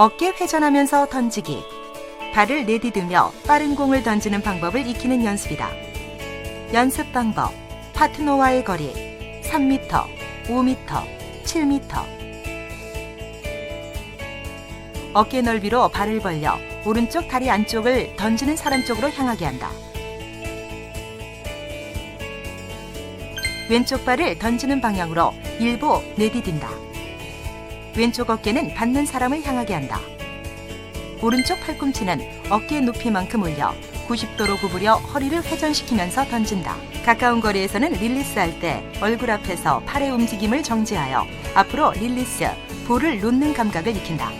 어깨 회전하면서 던지기. 발을 내디디며 빠른 공을 던지는 방법을 익히는 연습이다. 연습 방법. 파트너와의 거리 3m, 5m, 7m. 어깨 넓이로 발을 벌려 오른쪽 다리 안쪽을 던지는 사람 쪽으로 향하게 한다. 왼쪽 발을 던지는 방향으로 일부 내디딘다. 왼쪽 어깨는 받는 사람을 향하게 한다. 오른쪽 팔꿈치는 어깨 높이만큼 올려 90도로 구부려 허리를 회전시키면서 던진다. 가까운 거리에서는 릴리스 할 때 얼굴 앞에서 팔의 움직임을 정지하여 앞으로 릴리스, 볼을 놓는 감각을 익힌다.